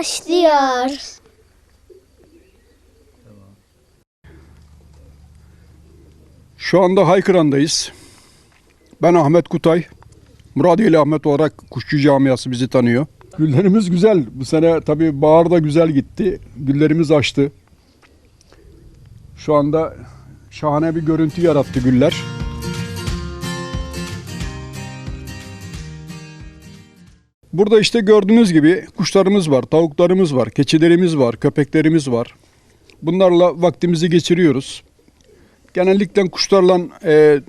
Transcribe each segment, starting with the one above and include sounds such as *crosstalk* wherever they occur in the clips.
Başlıyor. Şu anda Haykıran'dayız. Ben Ahmet Kutay. Muradiyeli Ahmet olarak Kuşçu Camiası bizi tanıyor. Güllerimiz güzel. Bu sene tabii bahar da güzel gitti. Güllerimiz açtı. Şu anda şahane bir görüntü yarattı güller. Burada işte gördüğünüz gibi kuşlarımız var, tavuklarımız var, keçilerimiz var, köpeklerimiz var. Bunlarla vaktimizi geçiriyoruz. Genellikle kuşlarla, e,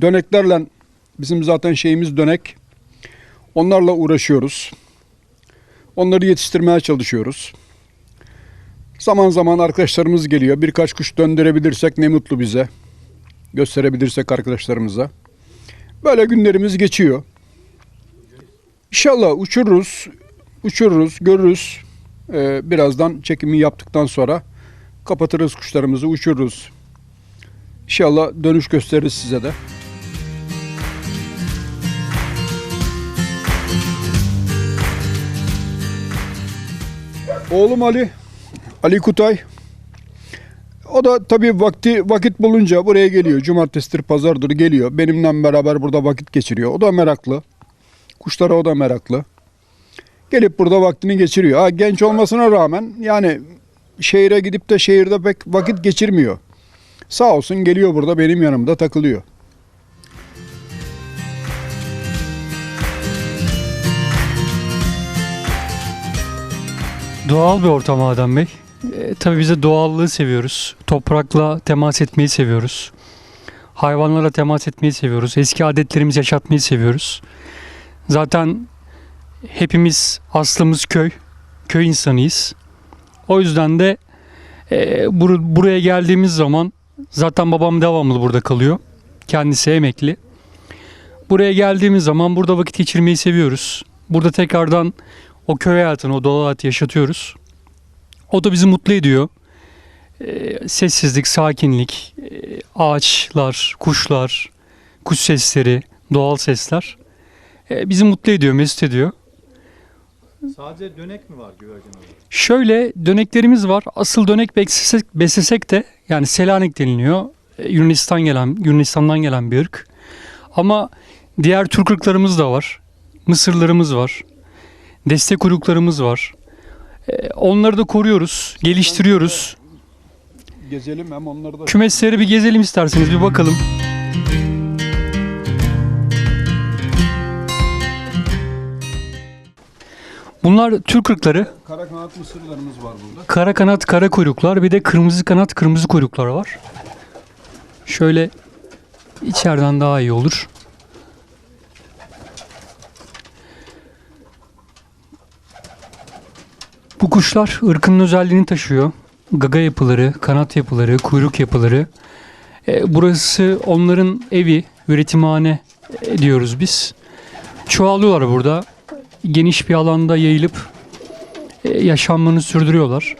döneklerle bizim zaten şeyimiz dönek. Onlarla uğraşıyoruz. Onları yetiştirmeye çalışıyoruz. Zaman zaman arkadaşlarımız geliyor. Birkaç kuş döndürebilirsek ne mutlu bize. Gösterebilirsek arkadaşlarımıza. Böyle günlerimiz geçiyor. İnşallah uçururuz, uçururuz, görürüz. Ee, birazdan çekimi yaptıktan sonra kapatırız kuşlarımızı, uçururuz. İnşallah dönüş gösteririz size de. Oğlum Ali, Ali Kutay. O da tabii vakti vakit bulunca buraya geliyor. Cumartesidir, pazardır geliyor. Benimle beraber burada vakit geçiriyor. O da meraklı. Kuşlara o da meraklı. Gelip burada vaktini geçiriyor. Ha, genç olmasına rağmen yani şehire gidip de şehirde pek vakit geçirmiyor. Sağ olsun geliyor burada benim yanımda takılıyor. Doğal bir ortam Adem Bey. E, tabii biz de doğallığı seviyoruz. Toprakla temas etmeyi seviyoruz. Hayvanlarla temas etmeyi seviyoruz. Eski adetlerimizi yaşatmayı seviyoruz. Zaten hepimiz aslımız köy. Köy insanıyız. O yüzden de e, bur- buraya geldiğimiz zaman zaten babam devamlı burada kalıyor. Kendisi emekli. Buraya geldiğimiz zaman burada vakit geçirmeyi seviyoruz. Burada tekrardan o köy hayatını, o doğal hayatı yaşatıyoruz. O da bizi mutlu ediyor. Ee, sessizlik, sakinlik, e, ağaçlar, kuşlar, kuş sesleri, doğal sesler e, bizi mutlu ediyor, mesut ediyor. Sadece dönek mi var güvercin orada? Şöyle döneklerimiz var. Asıl dönek beslesek, beslesek de yani Selanik deniliyor. E, Yunanistan gelen, Yunanistan'dan gelen bir ırk. Ama diğer Türk ırklarımız da var. Mısırlarımız var. Destek kuyruklarımız var. E, Onları da koruyoruz, geliştiriyoruz. Gezelim hem onları da... Kümesleri bir gezelim isterseniz bir bakalım. Bunlar Türk ırkları. Kara kanat mısırlarımız var burada. Kara kanat kara kuyruklar bir de kırmızı kanat kırmızı kuyruklar var. Şöyle içeriden daha iyi olur. Bu kuşlar ırkının özelliğini taşıyor. Gaga yapıları, kanat yapıları, kuyruk yapıları. E, burası onların evi, üretimhane e, diyoruz biz. Çoğalıyorlar burada. Geniş bir alanda yayılıp e, yaşamlarını sürdürüyorlar.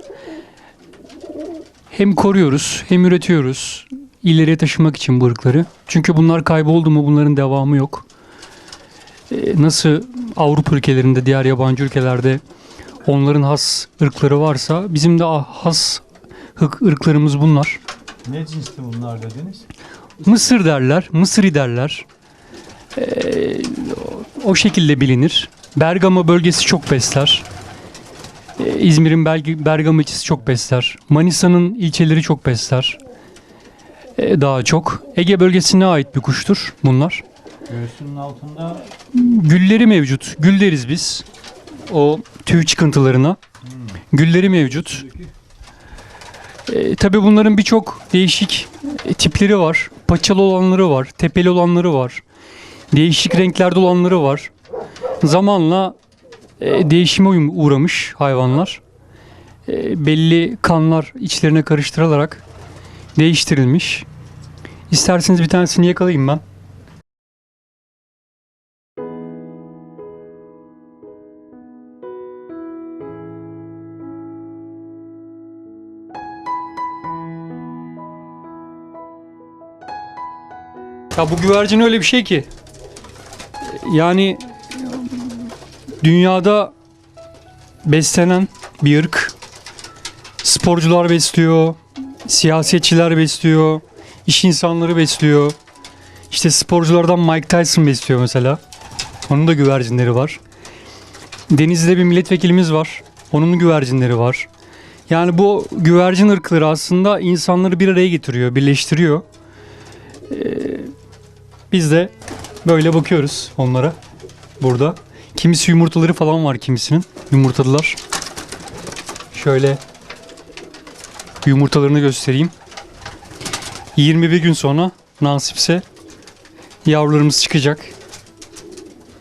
Hem koruyoruz hem üretiyoruz. İleriye taşımak için bu ırkları. Çünkü bunlar kayboldu mu bunların devamı yok. E, Nasıl Avrupa ülkelerinde, diğer yabancı ülkelerde onların has ırkları varsa bizim de has ırklarımız bunlar. Ne cinsti bunlar dediniz? Mısır derler, Mısri derler. Ee, o şekilde bilinir. Bergama bölgesi çok besler. Ee, İzmir'in Bergama ilçesi çok besler. Manisa'nın ilçeleri çok besler. Ee, daha çok. Ege bölgesine ait bir kuştur bunlar. Göğsünün altında Gülleri mevcut. Gül deriz biz. O tüy çıkıntılarına. Gülleri mevcut. E, tabii bunların birçok değişik e, tipleri var. Paçalı olanları var, tepeli olanları var. Değişik renklerde olanları var. Zamanla e, değişime uğramış hayvanlar. E, belli kanlar içlerine karıştırılarak değiştirilmiş. İsterseniz bir tanesini yakalayayım ben. Ya bu güvercin öyle bir şey ki yani dünyada beslenen bir ırk. Sporcular besliyor, siyasetçiler besliyor, iş insanları besliyor. İşte sporculardan Mike Tyson besliyor mesela. Onun da güvercinleri var. Denizli'de bir milletvekilimiz var. Onun güvercinleri var. Yani bu güvercin ırkları aslında insanları bir araya getiriyor, birleştiriyor. Ee, biz de böyle bakıyoruz onlara burada. Kimisi yumurtaları falan var kimisinin. Yumurtadılar. Şöyle yumurtalarını göstereyim. 21 gün sonra nasipse yavrularımız çıkacak.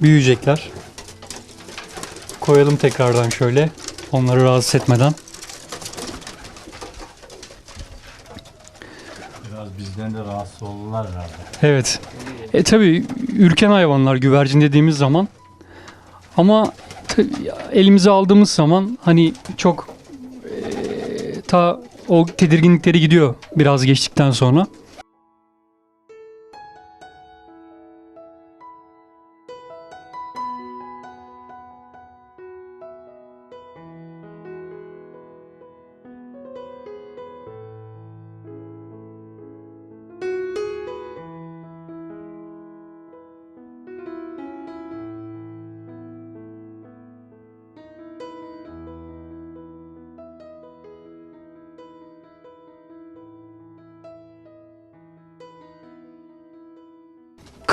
Büyüyecekler. Koyalım tekrardan şöyle. Onları rahatsız etmeden. Biraz bizden de rahatsız oldular herhalde. Evet. E tabi ürken hayvanlar güvercin dediğimiz zaman ama elimize aldığımız zaman hani çok e, ta o tedirginlikleri gidiyor biraz geçtikten sonra.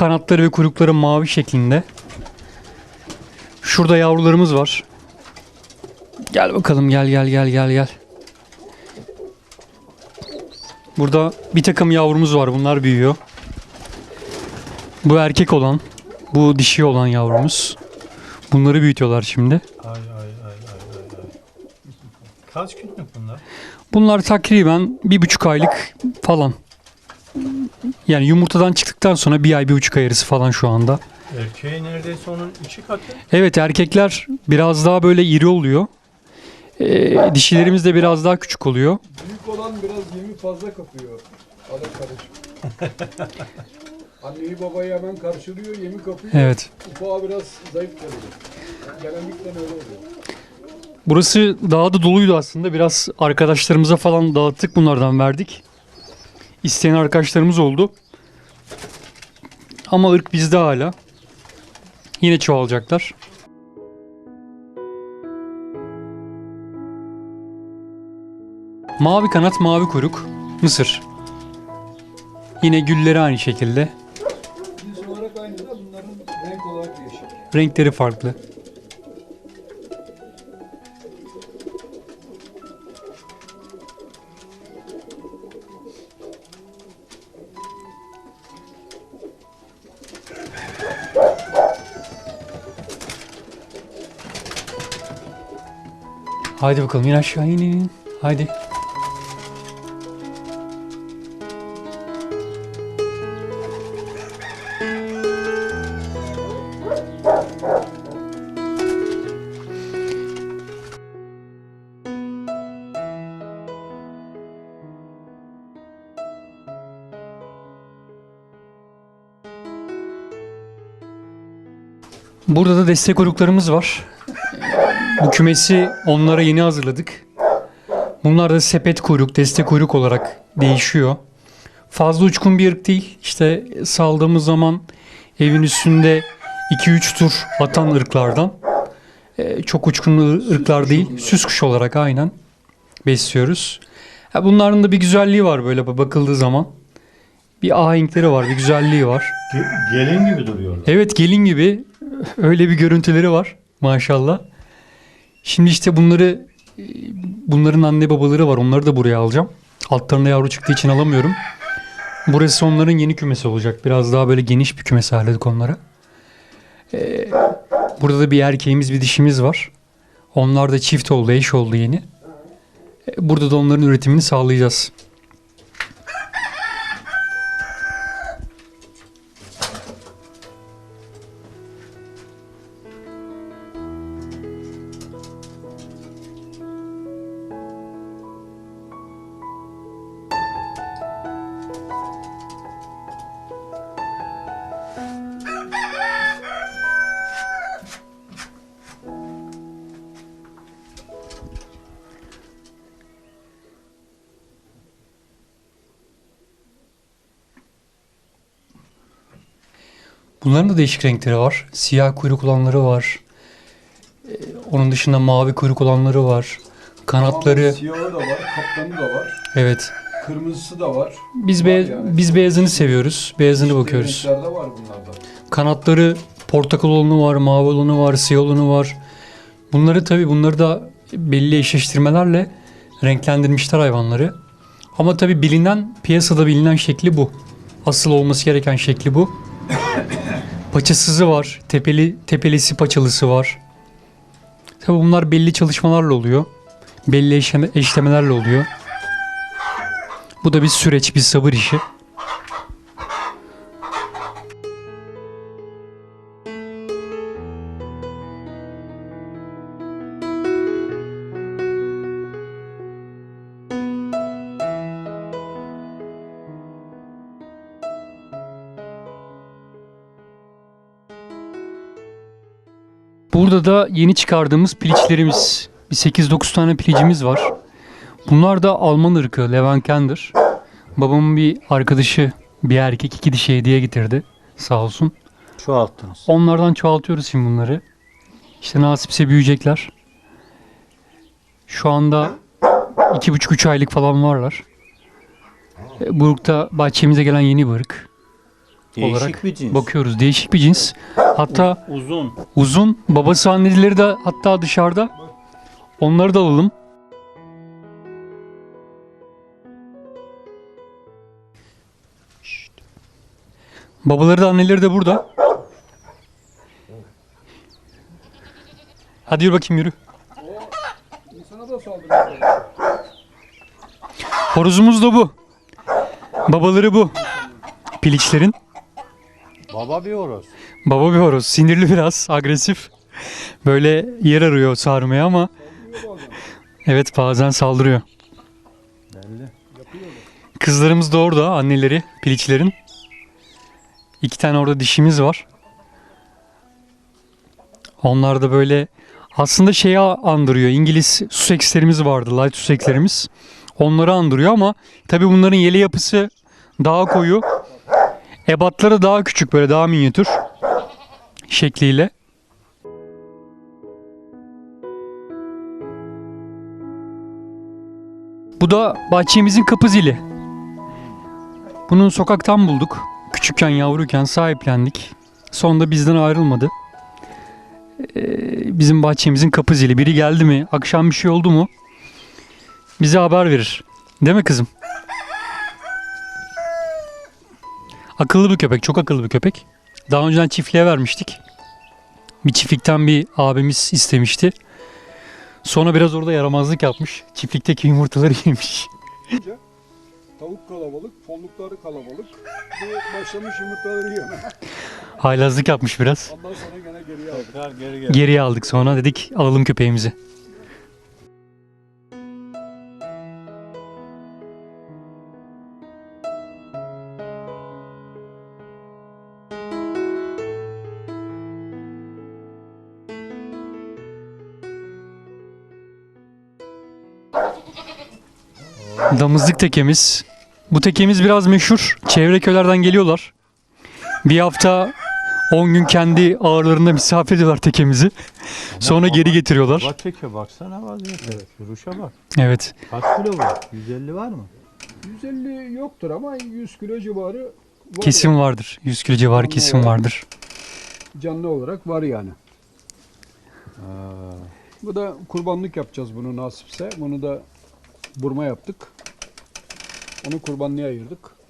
Kanatları ve kuyrukları mavi şeklinde. Şurada yavrularımız var. Gel bakalım gel gel gel gel gel. Burada bir takım yavrumuz var. Bunlar büyüyor. Bu erkek olan, bu dişi olan yavrumuz. Bunları büyütüyorlar şimdi. Ay ay ay ay ay. Kaç günlük bunlar? Bunlar takriben bir buçuk aylık falan. Yani yumurtadan çıktıktan sonra bir ay, bir buçuk ay arası falan şu anda. Erkeği neredeyse onun iki katı. Evet erkekler biraz daha böyle iri oluyor. Ee, dişilerimiz de biraz daha küçük oluyor. Büyük olan biraz yemi fazla kapıyor. Ada karışık. *laughs* Anneyi babayı hemen karşılıyor, yemi kapıyor. Evet. Ufağa biraz zayıf kalıyor. Genellikle öyle oluyor. Burası daha da doluydu aslında. Biraz arkadaşlarımıza falan dağıttık bunlardan verdik. İsteyen arkadaşlarımız oldu. Ama ırk bizde hala. Yine çoğalacaklar. Mavi kanat, mavi kuyruk. Mısır. Yine gülleri aynı şekilde. Cins olarak aynı da bunların renk olarak değişik. Renkleri farklı. Haydi bakalım in aşağı in in in. Haydi. Burada da destek kuyruklarımız var. Bu kümesi onlara yeni hazırladık. Bunlar da sepet kuyruk, destek kuyruk olarak değişiyor. Fazla uçkun bir ırk değil. İşte saldığımız zaman evin üstünde 2-3 tur atan ırklardan. Ee, çok uçkun ırklar değil. Süs kuş olarak aynen besliyoruz. Ha, bunların da bir güzelliği var böyle bakıldığı zaman. Bir ahenkleri var, bir güzelliği var. Ge- gelin gibi duruyorlar. Evet gelin gibi öyle bir görüntüleri var maşallah. Şimdi işte bunları e, bunların anne babaları var. Onları da buraya alacağım. Altlarında yavru çıktığı için alamıyorum. Burası onların yeni kümesi olacak. Biraz daha böyle geniş bir kümes ayarladık onlara. Ee, burada da bir erkeğimiz bir dişimiz var. Onlar da çift oldu, eş oldu yeni. Ee, Burada da onların üretimini sağlayacağız. Bunların da değişik renkleri var. Siyah kuyruk olanları var. Ee, Onun dışında mavi kuyruk olanları var. Kanatları Siyahı da var, kaptanı da var, evet. kırmızısı da var. Biz be yani. biz beyazını seviyoruz. Beyazını bakıyoruz. Renklerde var bunlarda. Kanatları portakal olanı var, mavi olanı var, siyah olanı var. Bunları tabii bunları da belli eşleştirmelerle renklendirmişler hayvanları. Ama tabii bilinen, piyasada bilinen şekli bu. Asıl olması gereken şekli bu. *laughs* Paçasızı var, tepeli tepelisi paçalısı var. Tabii bunlar belli çalışmalarla oluyor. Belli eşleme, eşlemelerle oluyor. Bu da bir süreç, bir sabır işi. Burada da yeni çıkardığımız piliçlerimiz. Bir 8-9 tane pilicimiz var. Bunlar da Alman ırkı Levankender. Babamın bir arkadaşı bir erkek iki dişi hediye getirdi. Sağ olsun. Çoğalttınız. Onlardan çoğaltıyoruz şimdi bunları. İşte nasipse büyüyecekler. Şu anda iki buçuk üç aylık falan varlar. E, Bu ırkta bahçemize gelen yeni bir ırk. Değişik olarak bir cins. Bakıyoruz değişik bir cins. Hatta Uzun. Uzun. Babası anneleri de hatta dışarıda. Onları da alalım. Şşt. Babaları da anneleri de burada. Hadi yürü bakayım yürü. Horozumuz da bu. Babaları bu. Piliçlerin. Baba bir horoz. Baba bir horoz. Sinirli biraz. Agresif. Böyle yer arıyor sarmaya ama evet bazen saldırıyor. Belli. Kızlarımız da orada anneleri piliçlerin. İki tane orada dişimiz var. Onlar da böyle aslında şeyi andırıyor. İngiliz Sussex'lerimiz vardı. Light Sussex'lerimiz. Onları andırıyor ama tabi bunların yeli yapısı daha koyu. Ebatları daha küçük böyle daha minyatür şekliyle. Bu da bahçemizin kapı zili. Bunu sokaktan bulduk. Küçükken yavruyken sahiplendik. Sonunda bizden ayrılmadı. Ee, bizim bahçemizin kapı zili. Biri geldi mi, akşam bir şey oldu mu bize haber verir. Değil mi kızım? Akıllı bir köpek, çok akıllı bir köpek. Daha önceden çiftliğe vermiştik. Bir çiftlikten bir abimiz istemişti. Sonra biraz orada yaramazlık yapmış. Çiftlikteki yumurtaları *laughs* yemiş. Tavuk kalabalık, follukları kalabalık. Bu başlamış yumurtaları yeme. Haylazlık yapmış biraz. Ondan sonra gene geriye aldık. Geriye aldık sonra dedik alalım köpeğimizi. Damızlık tekemiz. Bu tekemiz biraz meşhur. Çevre köylerden geliyorlar. Bir hafta 10 gün kendi ağırlarında misafir ediyorlar tekemizi. Sonra geri getiriyorlar. Bak çeke baksana vaziyet. Evet. Duruşa bak. Evet. Kaç kilo var? 150 var mı? 150 yoktur ama 100 kilo civarı var Kesim vardır. 100 kilo civarı kesim vardır. yani. Canlı olarak var yani. Aa, Bu da kurbanlık yapacağız bunu nasipse. Bunu da burma yaptık. Onu kurbanlığa ayırdık.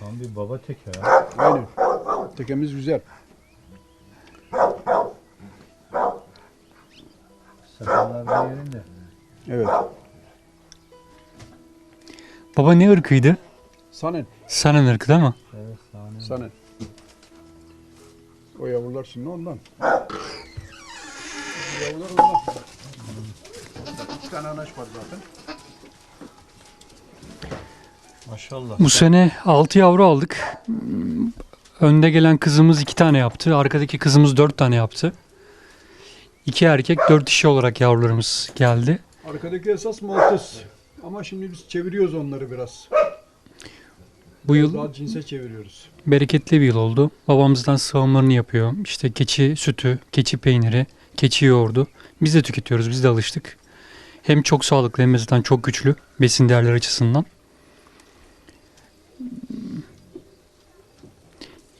tam bir baba teke ya. Aynen. Tekemiz güzel. Sakallar da yerinde. Evet. Baba ne ırkıydı? Sanen. Sanen ırkı değil mi? Evet sahne. Sanen. O yavrular şimdi ondan. Yavrular ondan. Tane anaç var zaten. Maşallah. Bu sene 6 yavru aldık. Önde gelen kızımız 2 tane yaptı. Arkadaki kızımız 4 tane yaptı. 2 erkek 4 dişi olarak yavrularımız geldi. Arkadaki esas Maltız. Ama şimdi biz çeviriyoruz onları biraz. Bu yıl Daha cinse çeviriyoruz. bereketli bir yıl oldu. Babamızdan sağımlarını yapıyor. İşte keçi sütü, keçi peyniri, keçi yoğurdu. Biz de tüketiyoruz, biz de alıştık. Hem çok sağlıklı hem de zaten çok güçlü besin değerleri açısından.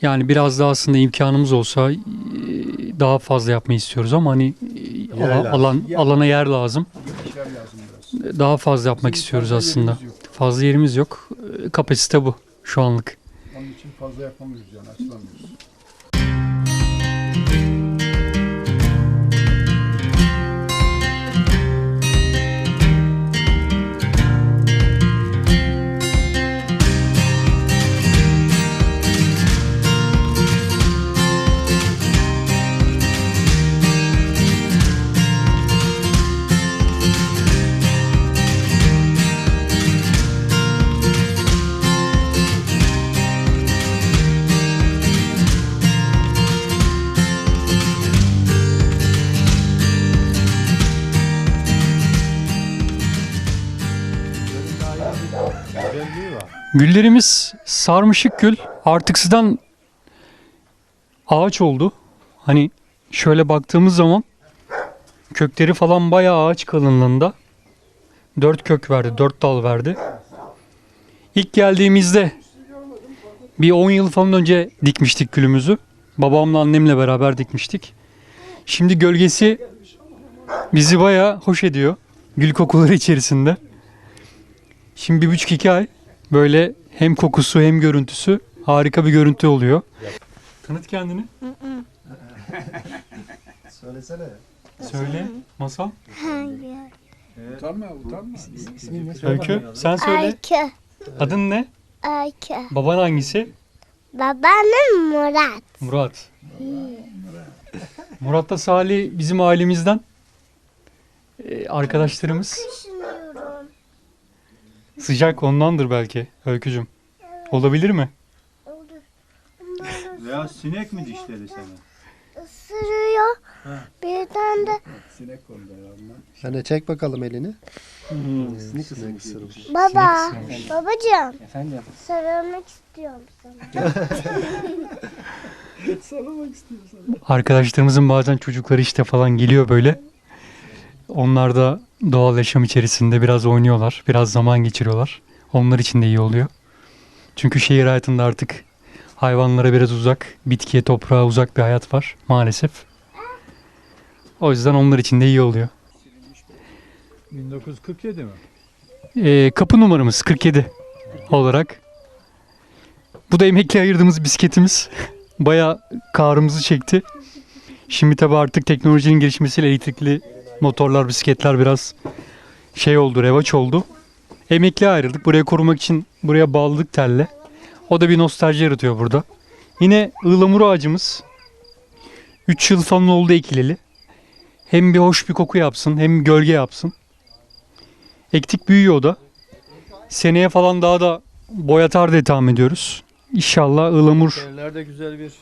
Yani biraz daha aslında imkanımız olsa e, daha fazla yapmayı istiyoruz ama hani e, Yer alan alana yer lazım. Daha fazla yapmak Bizim istiyoruz fazla aslında. yerimiz. Fazla yerimiz yok. E, Kapasite bu şu anlık. Onun için fazla yapamıyoruz yani açılamıyoruz. Güllerimiz sarmışık gül. Artıksıdan ağaç oldu. Hani şöyle baktığımız zaman kökleri falan bayağı ağaç kalınlığında. Dört kök verdi, dört dal verdi. İlk geldiğimizde bir 10 yıl falan önce dikmiştik gülümüzü. Babamla annemle beraber dikmiştik. Şimdi gölgesi bizi bayağı hoş ediyor. Gül kokuları içerisinde. Şimdi bir buçuk iki ay Böyle hem kokusu hem görüntüsü harika bir görüntü oluyor. Tanıt kendini. *laughs* Söylesene. Söyle. Masal. Utanma utanma. Öykü. Sen söyle. Ayke. Adın ne? Ayke. Baban hangisi? Babanın Murat. Murat. Murat da Salih bizim ailemizden. Ee, arkadaşlarımız. Sıcak ondandır belki Öykücüm. Olabilir mi? Veya sinek mi dişledi seni? Isırıyor. Birden de Sinek kondu ya. Sen de çek bakalım elini. baba. ısırmış. Babacığım. Efendim? *laughs* Sarılmak istiyorum sana. Arkadaşlarımızın bazen çocukları işte falan geliyor böyle. Onlar da doğal yaşam içerisinde biraz oynuyorlar, biraz zaman geçiriyorlar. Onlar için de iyi oluyor. Çünkü şehir hayatında artık hayvanlara biraz uzak, bitkiye, toprağa uzak bir hayat var maalesef. O yüzden onlar için de iyi oluyor. 1947 mi? Ee, kapı numaramız 47 olarak. Bu da emekli ayırdığımız bisikletimiz. *laughs* Bayağı kahrımızı çekti. Şimdi tabi artık teknolojinin gelişmesiyle elektrikli motorlar, bisikletler biraz şey oldu, revaç oldu. Emekli ayrıldık. Buraya korumak için buraya bağladık telle. O da bir nostalji yaratıyor burada. Yine ıhlamur ağacımız. 3 yıl falan oldu ekileli. Hem bir hoş bir koku yapsın hem gölge yapsın. Ektik büyüyor o da. Seneye falan daha da boyatar diye tahmin ediyoruz. İnşallah ıhlamur. Nerede güzel bir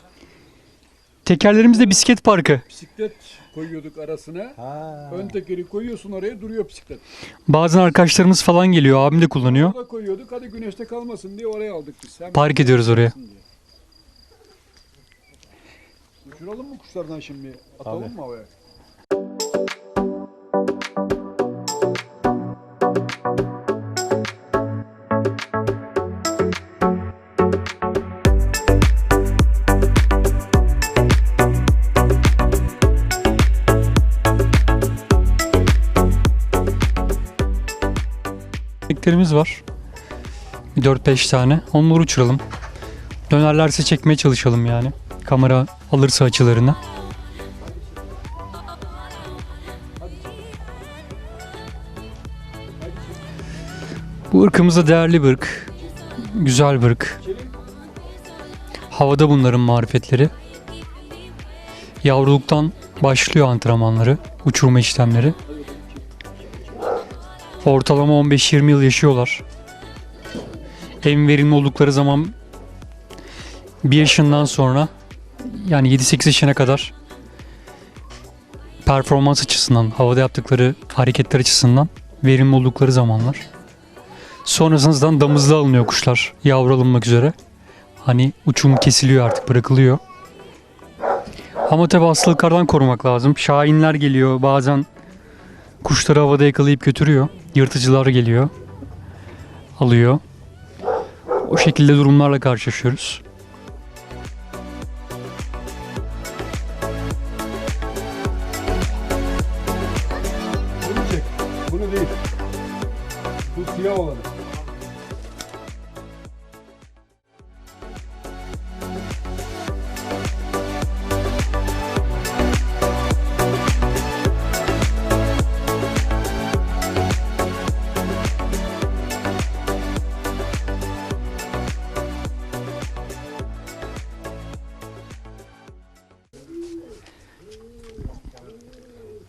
Tekerlerimizde bisiklet parkı. bisiklet koyuyorduk arasına. Ha. Ön tekeri koyuyorsun oraya duruyor bisiklet. Bazen arkadaşlarımız falan geliyor. Abim de kullanıyor. Orada koyuyorduk hadi güneşte kalmasın diye oraya aldık biz. Hem Park ediyoruz oraya. Uçuralım mı kuşlardan şimdi? Atalım Tabii. mı havaya? Teklerimiz var. Bir 4-5 tane. Onları uçuralım. Dönerlerse çekmeye çalışalım yani. Kamera alırsa açılarını. Bu ırkımız da değerli bir ırk. Güzel bir ırk. Havada bunların marifetleri. Yavruluktan başlıyor antrenmanları, uçurma işlemleri. Ortalama 15-20 yıl yaşıyorlar. En verimli oldukları zaman bir yaşından sonra yani 7-8 yaşına kadar performans açısından, havada yaptıkları hareketler açısından verimli oldukları zamanlar. Sonrasında damızda alınıyor kuşlar. Yavru alınmak üzere. Hani uçum kesiliyor artık bırakılıyor. Ama tabi hastalıklardan korumak lazım. Şahinler geliyor bazen kuşları havada yakalayıp götürüyor. Yırtıcılar geliyor. Alıyor. O şekilde durumlarla karşılaşıyoruz.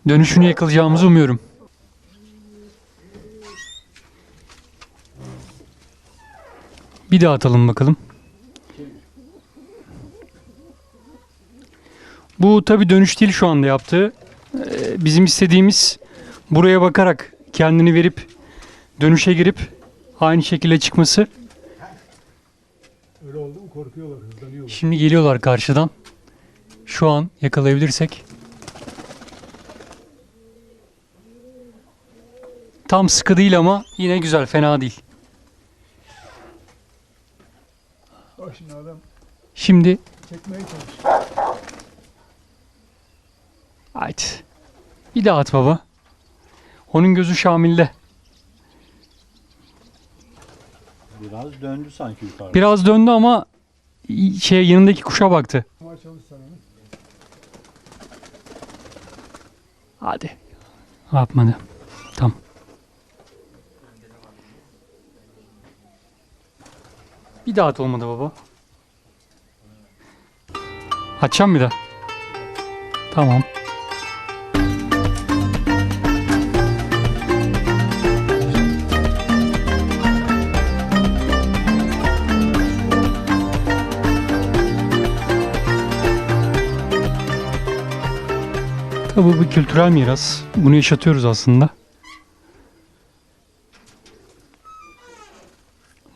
Dönüşünü yakalayacağımızı umuyorum. Bir daha atalım bakalım. Bu tabi dönüş değil şu anda yaptığı. Ee, Bizim istediğimiz buraya bakarak kendini verip dönüşe girip aynı şekilde çıkması. Öyle oldu mu korkuyorlar, hızlanıyorlar. Şimdi geliyorlar karşıdan. Şu an yakalayabilirsek. Tam sıkı değil ama yine güzel, fena değil. Bak şimdi adam Şimdi çekmeye çalışıyor. Haydi. Bir daha at baba. Onun gözü Şamil'de. Biraz döndü sanki yukarı. Biraz döndü ama şey yanındaki kuşa baktı. Ama çalışsan onu. Hadi. Yapmadı. Tamam. Bir daha olmadı baba. Açacağım bir daha. Tamam. Tabii bu bir kültürel miras. Bunu yaşatıyoruz aslında.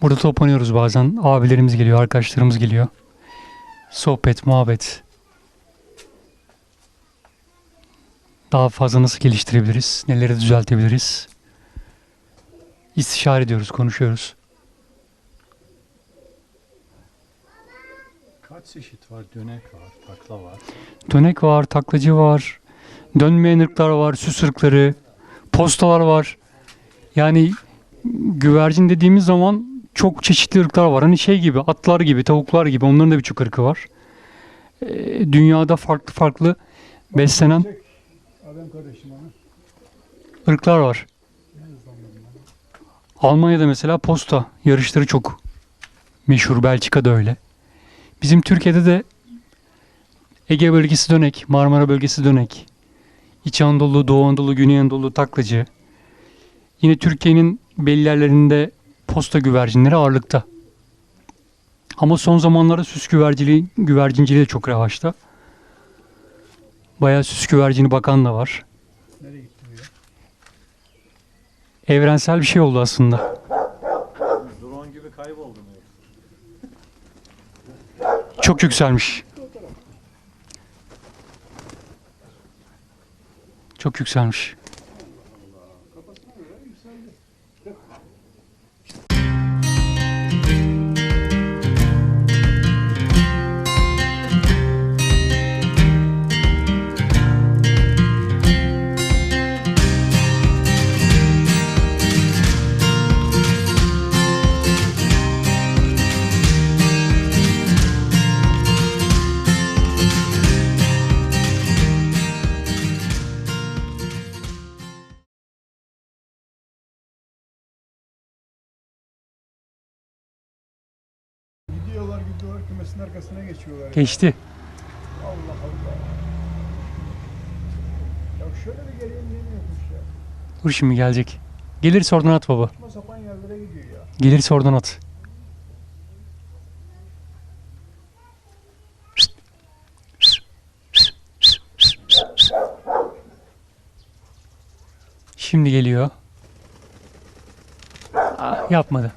Burada toplanıyoruz bazen. Abilerimiz geliyor, arkadaşlarımız geliyor. Sohbet, muhabbet. Daha fazla nasıl geliştirebiliriz? Neleri düzeltebiliriz? İstişare ediyoruz, konuşuyoruz. Kaç çeşit var? Dönek var, takla var. Dönek var, taklacı var, dönmeyen ırklar var, süs ırkları, postalar var. Yani güvercin dediğimiz zaman çok çeşitli ırklar var. Hani şey gibi, atlar gibi, tavuklar gibi onların da birçok ırkı var. Ee, dünyada farklı farklı beslenen ırklar var. Almanya'da mesela posta yarışları çok meşhur. Belçika'da öyle. Bizim Türkiye'de de Ege bölgesi dönek, Marmara bölgesi dönek. İç Anadolu, Doğu Anadolu, Güney Anadolu taklacı. Yine Türkiye'nin belli yerlerinde posta güvercinleri ağırlıkta. Ama son zamanlarda süs güverciliği, güvercinciliği de çok revaçta. Bayağı süs güvercini bakan da var. Nereye gitti bu ya? Evrensel bir şey oldu aslında. Drone gibi kayboldu mu? Çok yükselmiş. Çok yükselmiş. Gidiyorlar gidiyorlar kümesin arkasına geçiyorlar. Geçti. Allah Allah. Ya şöyle bir geleyim demiyormuş ya. Dur şimdi gelecek. Gelirse oradan at baba. Saçma sapan yerlere gidiyor ya. Gelirse oradan at. Şimdi geliyor. Ah, Yapmadı.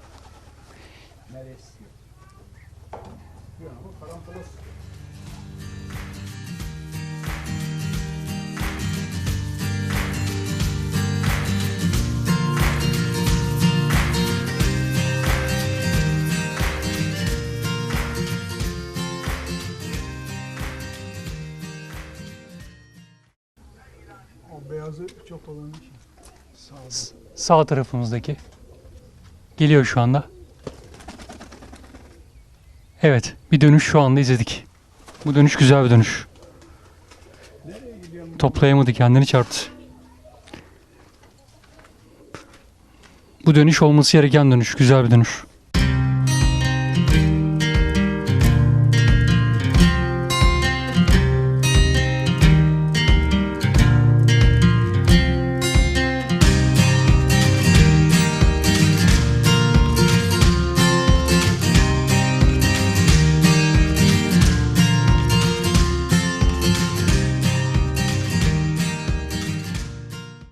Beyazı çok olan Sağ Sağ tarafımızdaki. Geliyor şu anda. Evet, bir dönüş şu anda izledik. Bu dönüş güzel bir dönüş. Toplayamadı kendini çarptı. Bu dönüş olması gereken dönüş. Güzel bir dönüş.